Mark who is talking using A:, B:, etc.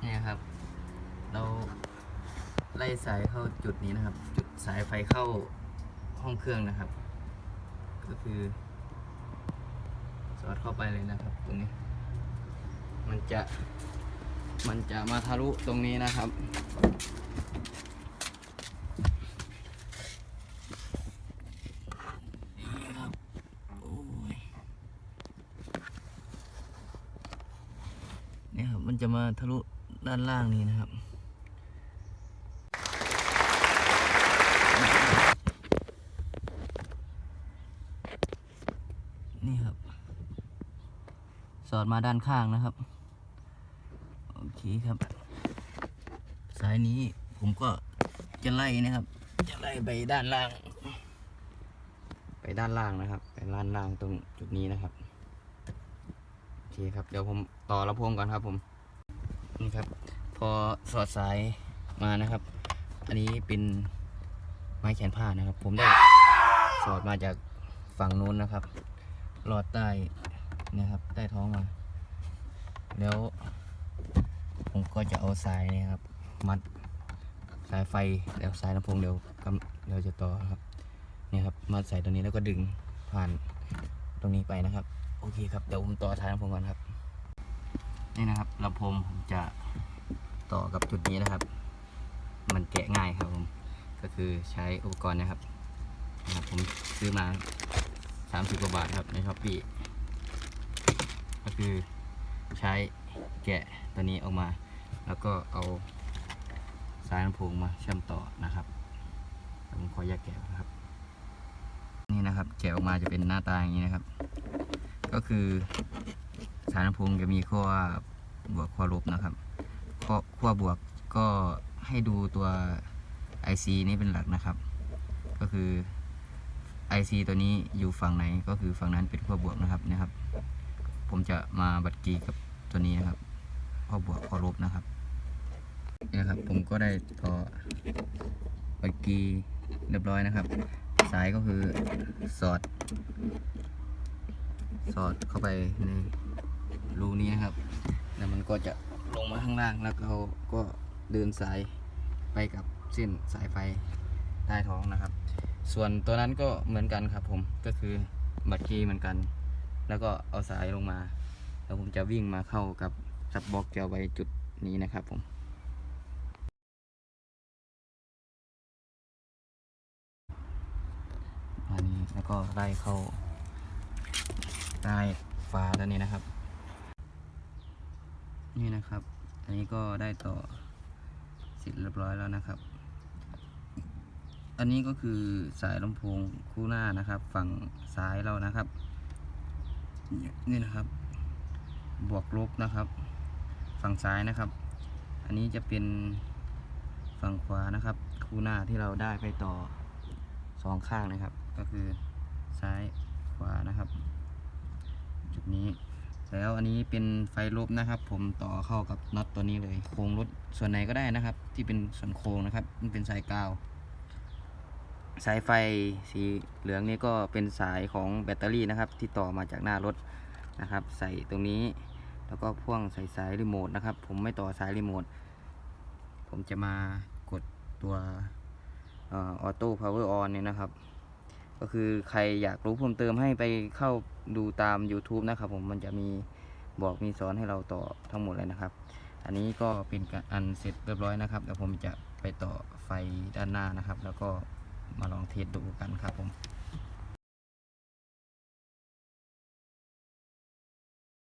A: เนี่ยครับ เราไล่สายเข้าจุดนี้นะครับ จุดสายไฟเข้าห้องเครื่องนะครับ ก็คือสอดเข้าไปเลยนะครับ ตรงนี้ มันจะมันจะมาทะลุตรงนี้นะครับ นี่ครับโอ้ยเนี่ครับมันจะมาทะลุ ด้านล่างนี้นะครับ นี่ครับ สอดมาด้านข้างนะครับ โอเคครับ สายนี้ผมก็จะไล่นะครับ จะไล่ไปด้านล่าง ไปด้านล่างนะครับ ไปด้านล่างตรงจุดนี้นะครับ โอเคครับ เดี๋ยวผมต่อลำโพงก่อนครับผม นี่ครับ พอสอดสายมานะครับ อันนี้เป็นไม้แขวนผ้านะครับ ผมได้สอดมาจากฝั่งนู้นนะครับลอดใต้นะครับ ใต้ท้องมา แล้ว ผมก็จะเอาสายนี่ครับ มัดสายไฟแล้วสายลำโพงเดี๋ยวกำเดี๋ยวจะต่อครับนี่ครับมัดสายตรงนี้แล้วก็ดึงผ่านตรงนี้ไปนะครับ โอเคครับเดี๋ยวผมต่อสายลำโพงก่อนครับ นี่นะครับลำโพงผมจะต่อกับจุดนี้นะครับ มันแกะง่ายครับผม ก็คือใช้อุปกรณ์นะครับนะครับ ผมซื้อมา 30กว่าบาทครับในช้อปปี้ก็คือใช้แกะตัวนี้ออกมา แล้วก็เอาสายลำโพงมาเชื่อมต่อนะครับผมขอแยกแกะนะครับ นี่นะครับแกะออกมาจะเป็นหน้าตาอย่างนี้นะครับ ก็คือายลำโพงจะมีขั้วบวกขั้วลบนะครับขั้วขั้วบวกก็ให้ดูตัว IC นี้เป็นหลักนะครับ ก็คือ IC ตัวนี้อยู่ฝั่งไหนก็คือฝั่งนั้นเป็นขั้วบวกนะครับนะครับ ผมจะมาบัดกีกับตัวนี้นะครับขั้วบวกขั้วลบนะครับนี่ครับ ผมก็ได้ต่อบัดกีเรียบร้อยนะครับ สายก็คือสอด สอดเข้าไปใน รูนี้นะครับ แล้วมันก็จะลงมาข้างล่างแล้วเราก็เดินสายไปกับเส้นสายไฟใต้ท้องนะครับ ส่วนตัวนั้นก็เหมือนกันครับผมก็คือบัตรคีย์เหมือนกัน แล้วก็เอาสายลงมา แล้วผมจะวิ่งมาเข้ากับซับบล็อกจะเอาไว้จุดนี้นะครับผมอันนี้แล้วก็ไล่เข้าใต้ฝาตัวนี้นะครับ นี่นะครับ อันนี้ก็ได้ต่อเสร็จเรียบร้อยแล้วนะครับ อันนี้ก็คือสายลำโพงคู่หน้านะครับ ฝั่งซ้ายเรานะครับ นี่นะครับ บวกลบนะครับ ฝั่งซ้ายนะครับ อันนี้จะเป็นฝั่งขวานะครับ คู่หน้าที่เราได้ไปต่อสองข้างนะครับ ก็คือซ้ายขวานะครับ แล้วอันนี้เป็นไฟลบนะครับ ผมต่อเข้ากับน็อตตัวนี้เลยโครงรถส่วนไหนก็ได้นะครับ ที่เป็นส่วนโครงนะครับ มันเป็นสายกาว สายไฟสีเหลืองนี่ก็เป็นสายของแบตเตอรี่นะครับ ที่ต่อมาจากหน้ารถนะครับ ใส่ตรงนี้ แล้วก็พ่วงใส่สายรีโมทนะครับ ผมไม่ต่อสายรีโมทผมจะมากดตัวออโต้พาวเวอร์ออนเนี่ยนะครับ ก็คือใครอยากรู้เพิ่มเติมให้ไปเข้าดูตาม YouTube นะครับผมมันจะมีบอกมีสอนให้เราต่อทั้งหมดเลยนะครับ อันนี้ก็เป็นการอันเสร็จเรียบร้อยนะครับเดี๋ยวผมจะไปต่อไฟด้านหน้านะครับ แล้วก็มาลองเทสดูกันครับผม